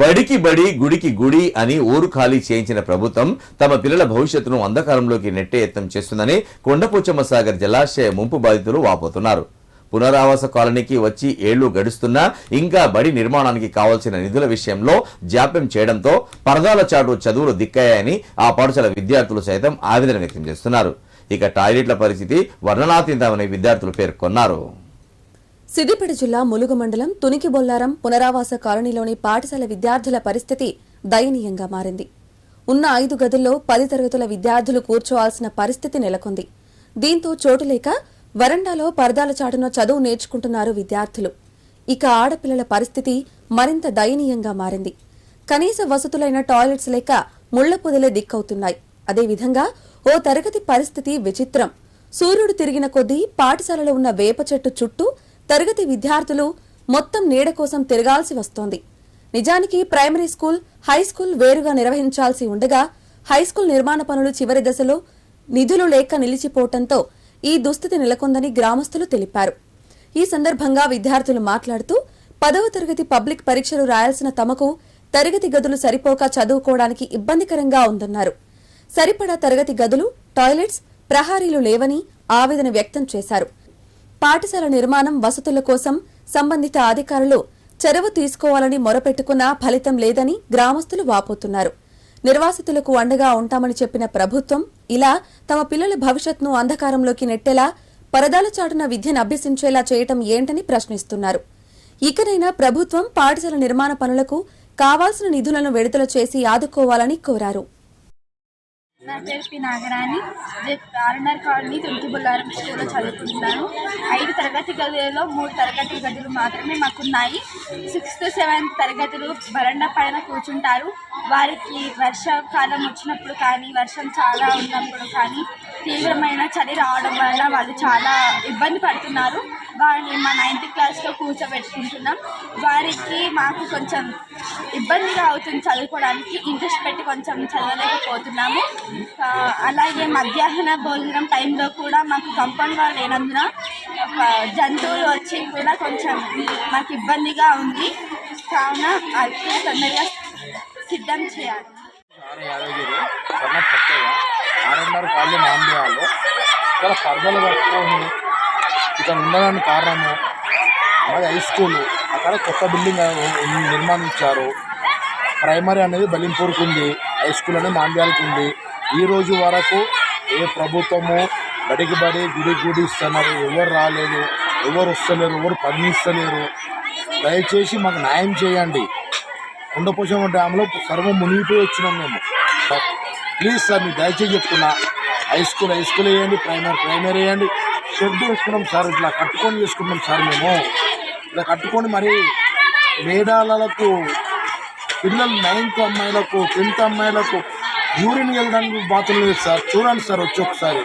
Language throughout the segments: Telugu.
బడికి బడి గుడికి గుడి అని ఊరు ఖాళీ చేయించిన ప్రభుత్వం తమ పిల్లల భవిష్యత్తును అంధకారంలోకి నెట్టే యత్నం చేస్తుందని కొండపోచమ్మ సాగర్ జలాశయ ముంపు బాధితులు వాపోతున్నారు. పునరావాస కాలనీకి వచ్చి ఏళ్ళు గడుస్తున్నా ఇంకా బడి నిర్మాణానికి కావాల్సిన నిధుల విషయంలో జాప్యం చేయడంతో పరదాల చాటు చదువులు దిక్కాయని ఆ పాఠశాల విద్యార్థులు సైతం ఆవేదన వ్యక్తం చేస్తున్నారు. ఇక టాయిలెట్ల పరిస్థితి వర్ణనాతీతమని విద్యార్థులు పేర్కొన్నారు. సిద్దిపేట జిల్లా ములుగు మండలం తునికి బొల్లారం పునరావాస కాలనీలోని పాఠశాల విద్యార్థుల పరిస్థితి దయనీయంగా మారింది. ఉన్న ఐదు గదుల్లో పది తరగతుల విద్యార్థులు కూర్చోవాల్సిన పరిస్థితి నెలకొంది. దీంతో చోటు లేక వరండాలో పరదాల చాటున చదువు నేర్చుకుంటున్నారు విద్యార్థులు. ఇక ఆడపిల్లల పరిస్థితి మరింత దయనీయంగా మారింది. కనీస వసతులైన టాయిలెట్స్ లేక ముళ్ళ పొదలే దిక్కవుతున్నాయి. అదేవిధంగా ఓ తరగతి పరిస్థితి విచిత్రం. సూర్యుడు తిరిగిన కొద్దీ పాఠశాలలో ఉన్న వేప చెట్టు చుట్టూ తరగతి విద్యార్థులు మొత్తం నీడ కోసం తిరగాల్సి వస్తోంది. నిజానికి ప్రైమరీ స్కూల్ హై స్కూల్ వేరుగా నిర్వహించాల్సి ఉండగా హై స్కూల్ నిర్మాణ పనులు చివరి దశలో నిధులు లేక నిలిచిపోవటంతో ఈ దుస్థితి నెలకొందని గ్రామస్తులు తెలిపారు. ఈ సందర్భంగా విద్యార్థులు మాట్లాడుతూ పదవ తరగతి పబ్లిక్ పరీక్షలు రాయాల్సిన తమకు తరగతి గదులు సరిపోక చదువుకోవడానికి ఇబ్బందికరంగా ఉందన్నారు. సరిపడా తరగతి గదులు టాయిలెట్స్ ప్రహారీలు లేవని ఆవేదన వ్యక్తం చేశారు. పాఠశాల నిర్మాణం వసతుల కోసం సంబంధిత అధికారులు చెరువు తీసుకోవాలని మొరపెట్టుకున్నా ఫలితం లేదని గ్రామస్తులు వాపోతున్నారు. నిర్వాసితులకు అండగా ఉంటామని చెప్పిన ప్రభుత్వం ఇలా తమ పిల్లల భవిష్యత్ను అంధకారంలోకి నెట్టేలా పరదాల చాటున విద్యను అభ్యసించేలా చేయటం ఏంటని ప్రశ్నిస్తున్నారు. ఇకనైనా ప్రభుత్వం పాఠశాల నిర్మాణ పనులకు కావాల్సిన నిధులను విడుదల చేసి ఆదుకోవాలని కోరారు. నా పేరు P Nagarani. RNR colony Turki Bullaram స్కూల్లో చదువుకుంటున్నాను. ఐదు తరగతి గదులలో మూడు తరగతి గదులు మాత్రమే మాకున్నాయి. సిక్స్త్ సెవెంత్ తరగతులు బరండా పైన కూర్చుంటారు. వారికి వర్షాకాలం వచ్చినప్పుడు కానీ వర్షం చాలా ఉన్నప్పుడు కానీ తీవ్రమైన చలి రావడం వల్ల వాళ్ళు చాలా ఇబ్బంది పడుతున్నారు. వారిని మా నైన్త్ క్లాస్లో కూర్చోబెట్టుకుంటున్నాం. వారికి మాకు కొంచెం ఇబ్బందిగా అవుతుంది చదువుకోవడానికి ఇంట్రెస్ట్ పెట్టి కొంచెం చదవలేకపోతున్నాము. అలాగే మధ్యాహ్న భోజనం టైంలో కూడా మాకు కంపౌండ్ లేనందున ఒక జంతువులు వచ్చి కూడా కొంచెం మాకు ఇబ్బందిగా ఉంది. కావున అది తొందరగా సిద్ధం చేయాలి. యాదగిరి కొత్తగా ఆర్ఎన్ఆర్ ఇక్కడ పరదలు కట్టుకొని ఇక్కడ ఉండడానికి కారణము మాది హై స్కూల్ అక్కడ కొత్త బిల్డింగ్ నిర్మాణించారు. ప్రైమరీ అనేది బలింపూర్కి ఉంది. హై స్కూల్ అనేది మాండ్యాలకు ఉంది. ఈ రోజు వరకు ఏ ప్రభుత్వము బడికి బడి గుడి గుడి ఇస్తున్నారు. ఎవరు రాలేదు ఎవరు వస్తలేరు ఎవరు పనిస్తలేరు దయచేసి మాకు న్యాయం చేయండి. కుండపోషమ్మ డ్యామ్లో సర్వం మునిగిపోయి వచ్చినాం మేము. ప్లీజ్ సార్ మీకు దయచేసి చెప్తున్నా. హై స్కూల్ హై స్కూల్ వేయండి ప్రైమరీ ప్రైమరీ వేయండి. షెడ్ వేసుకున్నాం సార్ ఇట్లా కట్టుకొని చేసుకున్నాం సార్ మేము. ఇలా కట్టుకొని మరి మేడాలకు పిల్లలు నైన్త్ అమ్మాయిలకు టెన్త్ అమ్మాయిలకు యూరిన్ వెళ్ళడానికి బాత్రూమ్ లేదు సార్. చూడండి సార్ వచ్చి ఒకసారి.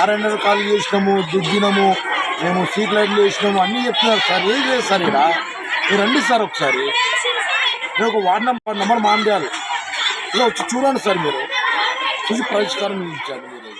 ఆర్ఎన్ఆర్ కాల్ చేసినాము దిగ్గినాము మేము సీట్ లైట్లు వేసినాము అన్నీ చెప్తున్నారు సార్. ఏం లేదు సార్ ఇక్కడ. మీరు రండి సార్ ఒకసారి. నేను ఒక వార్డ్ నెంబర్ నెంబర్ మాంద్యాలు ఇలా వచ్చి చూడండి సార్ మీరు. చూసి పరిష్కారం ఇచ్చారు మీరు.